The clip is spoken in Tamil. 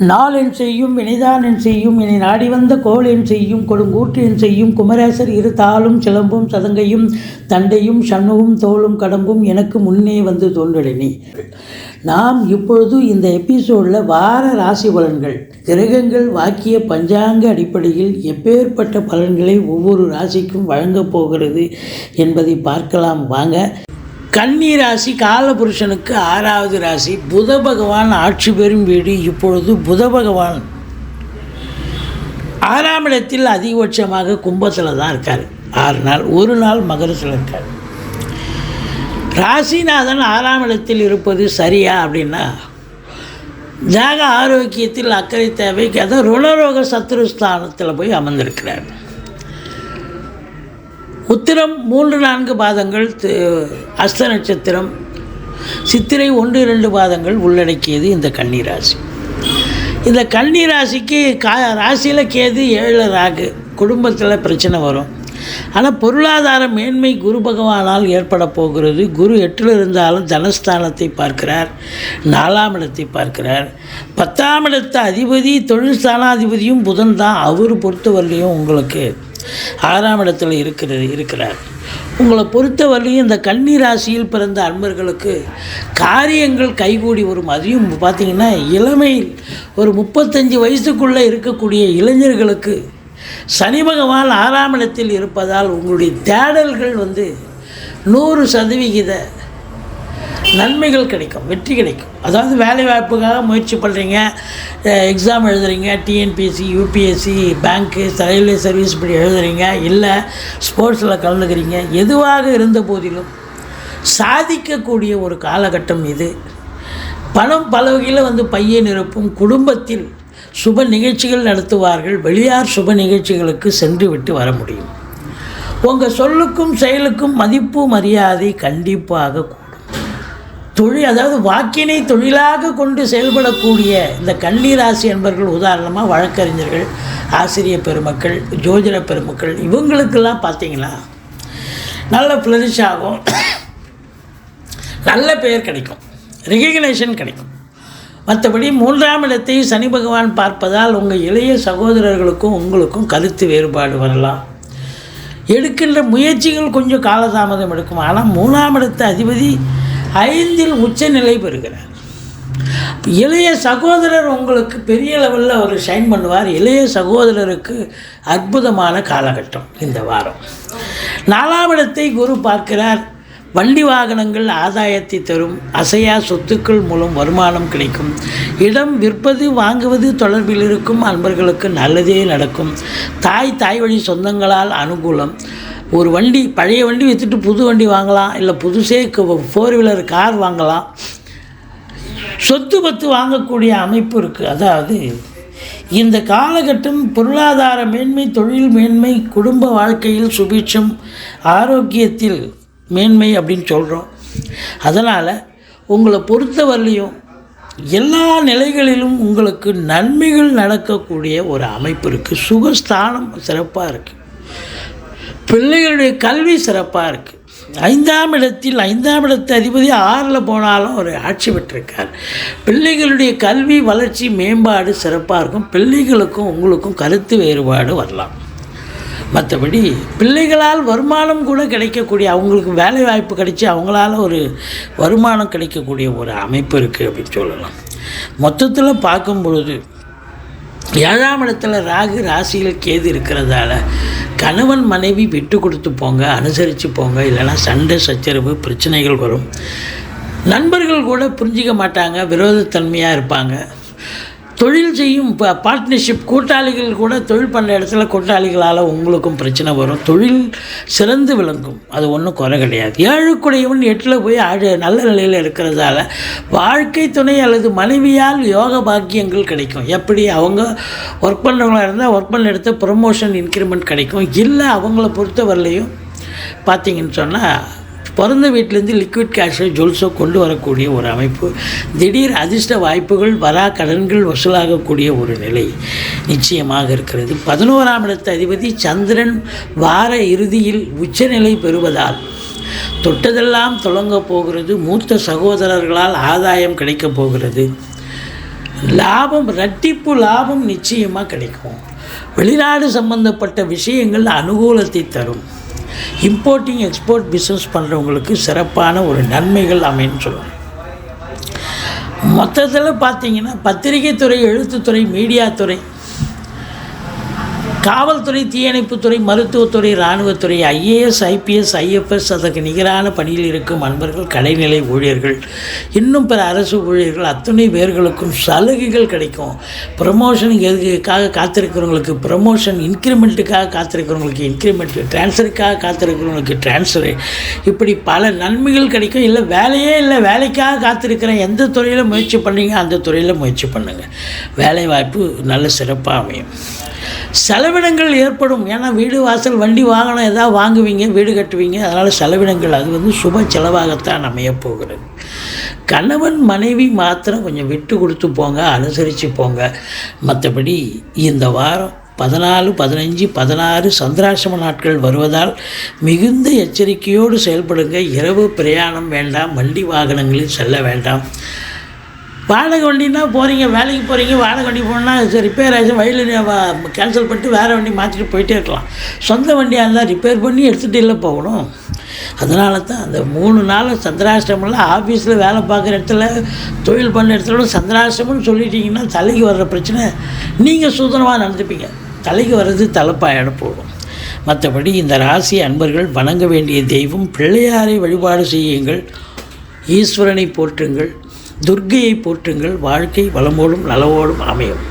நாளென் செய்யும் வினைதானென் செய்யும் இனி நாடி வந்த கோளென் செய்யும் கொடுங்கூற்றென் செய்யும் குமரேசர் இரு தாளும் சிலம்பும் சதங்கையும் தண்டையும் சண்முகும் தோளும் கடம்பும் எனக்கு முன்னே வந்து தோன்றலினி நாம் இப்பொழுது இந்த எபிசோடில் வார ராசி பலன்கள் கிரகங்கள் வாக்கிய பஞ்சாங்க அடிப்படையில் எப்பேற்பட்ட பலன்களை ஒவ்வொரு ராசிக்கும் வழங்கப் போகிறது என்பதை பார்க்கலாம். வாங்க கன்னி ராசி காலபுருஷனுக்கு ஆறாவது ராசி. புத பகவான் ஆட்சி பெறும் வீடு இப்பொழுது புத பகவான். ஆறாம் இடத்தில் அதிகபட்சமாக கும்பத்தில் தான் இருக்கார். ஆறு நாள் ஒரு நாள் மகரத்தில் இருக்கார். ராசிநாதன் ஆறாம் இடத்தில் இருப்பது சரியா அப்படின்னா ஜாக ஆரோக்கியத்தில் அக்கறை தேவைக்கு அதான் ருணரோக சத்ருஸ்தானத்தில் போய் அமர்ந்திருக்கிறார். உத்திரம் மூன்று நான்கு பாதங்கள் அஸ்த நட்சத்திரம் சித்திரை ஒன்று இரண்டு பாதங்கள் உள்ளடக்கியது இந்த கன்னி ராசி இந்த கன்னி ராசிக்கு கா ராசியில் கேது ஏழு ராகு குடும்பத்தில் பிரச்சனை வரும். ஆனால் பொருளாதார மேன்மை குரு பகவானால் ஏற்பட போகிறது. குரு எட்டில் இருந்தாலும் தனஸ்தானத்தை பார்க்கிறார் நாலாம் இடத்தை பார்க்கிறார். பத்தாம் இடத்த அதிபதி தொழில் ஸ்தானாதிபதியும் புதன் தான். அவர் பொறுத்தவரையிலையும் உங்களுக்கு ஆறாம் இடத்துல இருக்கிறது இருக்கிறார். உங்களை பொறுத்தவரையும் இந்த கன்னி ராசியில் பிறந்த அன்பர்களுக்கு காரியங்கள் கைகூடி வரும். அதையும் பார்த்தீங்கன்னா இளமையில் ஒரு முப்பத்தஞ்சு வயசுக்குள்ளே இருக்கக்கூடிய இளைஞர்களுக்கு சனி பகவான் ஆறாம் இடத்தில் இருப்பதால் உங்களுடைய தேடல்கள் வந்து நூறு சதவிகித நன்மைகள் கிடைக்கும் வெற்றி கிடைக்கும். அதாவது வேலை வாய்ப்புக்காக முயற்சி பண்ணுறீங்க எக்ஸாம் எழுதுறீங்க TNPSC UPSC bank railway service இப்படி எழுதுறீங்க இல்லை ஸ்போர்ட்ஸில் கலந்துக்கிறீங்க எதுவாக இருந்த போதிலும் சாதிக்கக்கூடிய ஒரு காலகட்டம் இது. பணம் பல வகையில் வந்து பையன் நிரப்பும் குடும்பத்தில் சுப நிகழ்ச்சிகள் நடத்துவார்கள். வெளியார் சுப நிகழ்ச்சிகளுக்கு சென்று விட்டு வர முடியும். உங்கள் சொல்லுக்கும் செயலுக்கும் மதிப்பு மரியாதை கண்டிப்பாக கூடும். தொழில் அதாவது வாக்கினை தொழிலாக கொண்டு செயல்படக்கூடிய இந்த கன்னிராசி என்பர்கள் உதாரணமாக வழக்கறிஞர்கள் ஆசிரியர் பெருமக்கள் ஜோதிட பெருமக்கள் இவங்களுக்கெல்லாம் பார்த்தீங்களா நல்ல ஃப்ளரிஷ் ஆகும். நல்ல பெயர் கிடைக்கும். ரெகக்னேஷன் கிடைக்கும். மற்றபடி மூன்றாம் இடத்தை சனி பகவான் பார்ப்பதால் உங்கள் இளைய சகோதரர்களுக்கும் உங்களுக்கும் கருத்து வேறுபாடு வரலாம். எடுக்கின்ற முயற்சிகள் கொஞ்சம் காலதாமதம் எடுக்கும். ஆனால் மூணாம் இடத்த அதிபதி ஐந்தில் உச்ச நிலை பெறுகிறார். இளைய சகோதரர் உங்களுக்கு பெரிய லெவலில் அவர் ஷைன் பண்ணுவார். இளைய சகோதரருக்கு அற்புதமான காலகட்டம் இந்த வாரம். நாலாம் இடத்தை குரு பார்க்கிறார். வண்டி வாகனங்கள் ஆதாயத்தை தரும் அசையா சொத்துக்கள் மூலம் வருமானம் கிடைக்கும். இடம் விற்பது வாங்குவது தொடர்பில் இருக்கும் அன்பர்களுக்கு நல்லதே நடக்கும். தாய் தாய் வழி சொந்தங்களால் அனுகூலம். ஒரு வண்டி பழைய வண்டி விற்றுட்டு புது வண்டி வாங்கலாம் இல்லை புதுசே ஃபோர் வீலர் கார் வாங்கலாம். சொத்து பத்து வாங்கக்கூடிய அமைப்பு இருக்குது அதாவது இந்த காலகட்டம் பொருளாதார மேன்மை தொழில் மேன்மை குடும்ப வாழ்க்கையில் சுபீட்சம் ஆரோக்கியத்தில் மேன்மை அப்படின்னு சொல்கிறோம் அதனால் உங்களை பொறுத்தவரையிலையும் எல்லா நிலைகளிலும் உங்களுக்கு நன்மைகள் நடக்கக்கூடிய ஒரு அமைப்பு இருக்குது சுகஸ்தானம் சிறப்பாக இருக்குது பிள்ளைகளுடைய கல்வி சிறப்பாக இருக்குது ஐந்தாம் இடத்தில் ஐந்தாம் இடத்து அதிபதி ஆறில் போனாலும் ஒரு ஆட்சி பெற்றிருக்கார். பிள்ளைகளுடைய கல்வி வளர்ச்சி மேம்பாடு சிறப்பாக இருக்கும். பிள்ளைகளுக்கும் உங்களுக்கும் கருத்து வேறுபாடு வரலாம். மற்றபடி பிள்ளைகளால் வருமானம் கூட கிடைக்கக்கூடிய அவங்களுக்கு வேலை வாய்ப்பு கிடைச்சி அவங்களால ஒரு வருமானம் கிடைக்கக்கூடிய ஒரு அமைப்பு இருக்குது அப்படின்னு சொல்லலாம். மொத்தத்தில் பார்க்கும் பொழுது ஏழாம் இடத்துல ராகு ராசியில் கேது இருக்கிறதால கணவன் மனைவி விட்டு கொடுத்து போங்க அனுசரித்து போங்க இல்லைன்னா சண்டை சச்சரவு பிரச்சனைகள் வரும். நண்பர்கள் கூட புரிஞ்சிக்க மாட்டாங்க விரோதத்தன்மையாக இருப்பாங்க. தொழில் செய்யும் இப்போ பார்ட்னர்ஷிப் கூட்டாளிகள் கூட தொழில் பண்ணுற இடத்துல கூட்டாளிகளால் உங்களுக்கும் பிரச்சனை வரும். தொழில் சிறந்து விளங்கும். அது ஒன்றும் குறை கிடையாது. ஏழுக்குடையவன் எட்டில் போய் ஆழ நல்ல நிலையில் இருக்கிறதால வாழ்க்கை துணை அல்லது மனைவியால் யோக பாக்கியங்கள் கிடைக்கும். எப்படி? அவங்க ஒர்க் பண்ணுறவங்களா இருந்தால் ஒர்க் பண்ண இடத்த ப்ரொமோஷன் இன்க்ரிமெண்ட் கிடைக்கும். இல்லை அவங்கள பொறுத்தவரையிலையும் பார்த்தீங்கன்னு சொன்னால் பிறந்த வீட்டிலேருந்து லிக்விட் கேஷோ ஜுவல்ஸோ கொண்டு வரக்கூடிய ஒரு அமைப்பு. திடீர் அதிர்ஷ்ட வாய்ப்புகள் வரா கடன்கள் வசூலாகக்கூடிய ஒரு நிலை நிச்சயமாக இருக்கிறது. பதினோராம் இடத்து அதிபதி சந்திரன் வார இறுதியில் உச்சநிலை பெறுவதால் தொட்டதெல்லாம் தொடங்கப் போகிறது. மூத்த சகோதரர்களால் ஆதாயம் கிடைக்கப் போகிறது. லாபம் ரட்டிப்பு லாபம் நிச்சயமாக கிடைக்கும். வெளிநாடு சம்பந்தப்பட்ட விஷயங்கள் அனுகூலத்தை தரும். இம்போர்ட்டிங் எக்ஸ்போர்ட் பிஸ்னஸ் பண்ணுறவங்களுக்கு சிறப்பான ஒரு நன்மைகள் அமைன்னு சொல்லுவாங்க. மொத்தத்தில் பார்த்தீங்கன்னா பத்திரிகை துறை எழுத்துத்துறை மீடியா துறை காவல்துறை தீயணைப்புத்துறை மருத்துவத்துறை இராணுவத்துறை ஐஏஎஸ் ஐபிஎஸ் ஐஎஃப்எஸ் அதற்கு நிகரான பணியில் இருக்கும் அன்பர்கள் கடைநிலை ஊழியர்கள் இன்னும் பிற அரசு ஊழியர்கள் அத்துணை பேர்களுக்கும் சலுகைகள் கிடைக்கும். ப்ரமோஷன் எதுக்காக காத்திருக்கிறவங்களுக்கு ப்ரமோஷன் இன்க்ரிமெண்ட்டுக்காக காத்திருக்கிறவங்களுக்கு இன்க்ரிமெண்ட் ட்ரான்ஸ்ஃபருக்காக காத்திருக்கிறவங்களுக்கு ட்ரான்ஸ்ஃபரு இப்படி பல நன்மைகள் கிடைக்கும். இல்லை வேலையே இல்லை வேலைக்காக காத்திருக்கிறேன் எந்த துறையில் முயற்சி பண்ணீங்க அந்த துறையில் முயற்சி பண்ணுங்கள் வேலைவாய்ப்பு நல்ல சிறப்பாக அமையும். செலவினங்கள் ஏற்படும். ஏன்னா வீடு வாசல் வண்டி வாகனம் எதாவது வாங்குவீங்க வீடு கட்டுவீங்க அதனால் செலவினங்கள் அது வந்து சுப செலவாகத்தான் அமையப் போகிறது. கணவன் மனைவி மாத்திரம் கொஞ்சம் விட்டு கொடுத்து போங்க அனுசரித்து போங்க. மற்றபடி இந்த வாரம் பதினாலு பதினஞ்சு பதினாறு சந்திராசிரம நாட்கள் வருவதால் மிகுந்த எச்சரிக்கையோடு செயல்படுங்க. இரவு பிரயாணம் வேண்டாம் வண்டி வாகனங்களில் செல்ல வேண்டாம். வாடகை வண்டின்னா போகிறீங்க வேலைக்கு போகிறீங்க வாடகை வண்டி போனால் சரி ரிப்பேர் ஆகிடுச்சு வழியில் கேன்சல் பண்ணிட்டு வேறு வண்டி மாற்றிட்டு போயிட்டே இருக்கலாம். சொந்த வண்டியாக இருந்தால் ரிப்பேர் பண்ணி எடுத்துகிட்டு இல்லை போகணும். அதனால தான் அந்த மூணு நாள் சந்திராஷ்டமெல்லாம் ஆஃபீஸில் வேலை பார்க்குற இடத்துல தொழில் பண்ண இடத்துல சந்திராஷ்டமம்னு சொல்லிட்டீங்கன்னா தலைக்கு வர்ற பிரச்சனை நீங்கள் சுதந்திரமாக நடந்துப்பீங்க. தலைக்கு வர்றது தலைப்பாயிட போகும் மற்றபடி இந்த ராசி அன்பர்கள் வணங்க வேண்டிய தெய்வம் பிள்ளையாரை வழிபாடு செய்யுங்கள் ஈஸ்வரனை போற்றுங்கள் துர்க்கையை போற்றுங்கள் வாழ்க்கை வளமோடும் நலவோடும் அமையும்.